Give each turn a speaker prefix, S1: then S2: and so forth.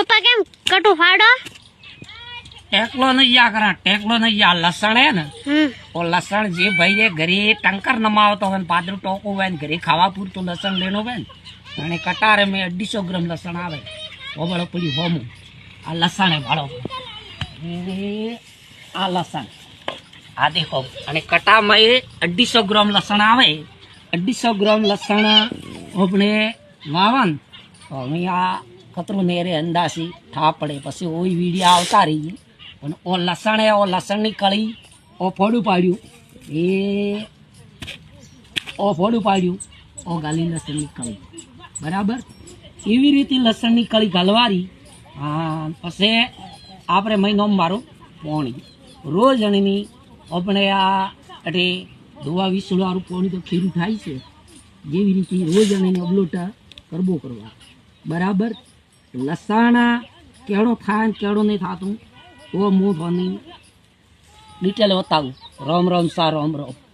S1: પપ્પા કેમ કટુ ફાડો?
S2: ટેકલો નહીં યા કરા ટેકલો નહીં યા લસણ હે ને ઓ લસણ જે ભાઈ એ ઘરે ટંકર નમાવતો હોય પાદરું ટોકું હોય ને ઘરે ખાવા પૂરતું લસણ લેનો હોય ને અને કટારે મેં અઢીસો ગ્રામ લસણ આવે. હોબળો પડ્યું હોમું. આ લસણ હે ભાળો આ લસણ. આ દેખો અને કટામાં એ અઢીસો ગ્રામ લસણ આવે. અઢીસો ગ્રામ લસણ આપણે વાવન તો અમે આ કતરું નેરે અંદાસી થા પડે. પછી ઓય વીડિયા આવતા રહીએ પણ ઓ લસણ, ઓ લસણની કળી ઓ ફોડું પાડ્યું. એ ઓ ફોડું પાડ્યું. ઓ ગાલી લસણની કળી. બરાબર? એવી રીતે લસણની કળી ગાલવારી. હા, પછી આપણે મહિનો મારો પોણી. રોજ અણીની આપણે આ એટલે ધોવા વિસળવાળું પોણી તો ખીરું થાય છે. જેવી રીતે રોજ અણીને અબલોટા કરબો કરવા. બરાબર? લસણ કેળો થાય ને કેળો નહીં થતું ઓ હું તમને ડિટેલ બતાવું. રોમ રોમ સા રોમ રામ.